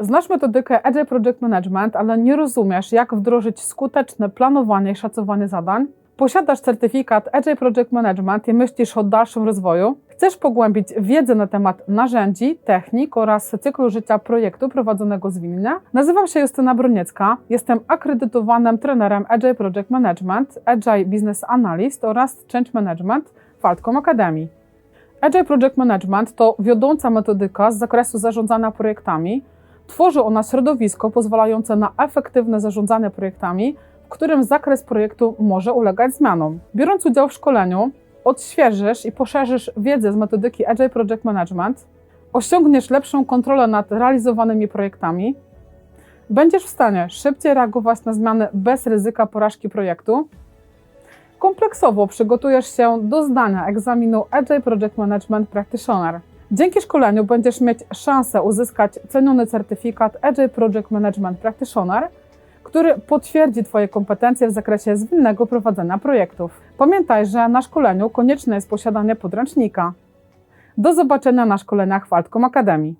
Znasz metodykę Agile Project Management, ale nie rozumiesz, jak wdrożyć skuteczne planowanie i szacowanie zadań? Posiadasz certyfikat Agile Project Management i myślisz o dalszym rozwoju? Chcesz pogłębić wiedzę na temat narzędzi, technik oraz cyklu życia projektu prowadzonego zwinnie? Nazywam się Justyna Broniecka, jestem akredytowanym trenerem Agile Project Management, Agile Business Analyst oraz Change Management w Altcom Academy. Agile Project Management to wiodąca metodyka z zakresu zarządzania projektami. Tworzy ona środowisko pozwalające na efektywne zarządzanie projektami, w którym zakres projektu może ulegać zmianom. Biorąc udział w szkoleniu, odświeżysz i poszerzysz wiedzę z metodyki Agile Project Management, osiągniesz lepszą kontrolę nad realizowanymi projektami, będziesz w stanie szybciej reagować na zmiany bez ryzyka porażki projektu, kompleksowo przygotujesz się do zdania egzaminu Agile Project Management Practitioner. Dzięki szkoleniu będziesz mieć szansę uzyskać ceniony certyfikat Agile Project Management Practitioner, który potwierdzi Twoje kompetencje w zakresie zwinnego prowadzenia projektów. Pamiętaj, że na szkoleniu konieczne jest posiadanie podręcznika. Do zobaczenia na szkoleniach w Altcom Academy.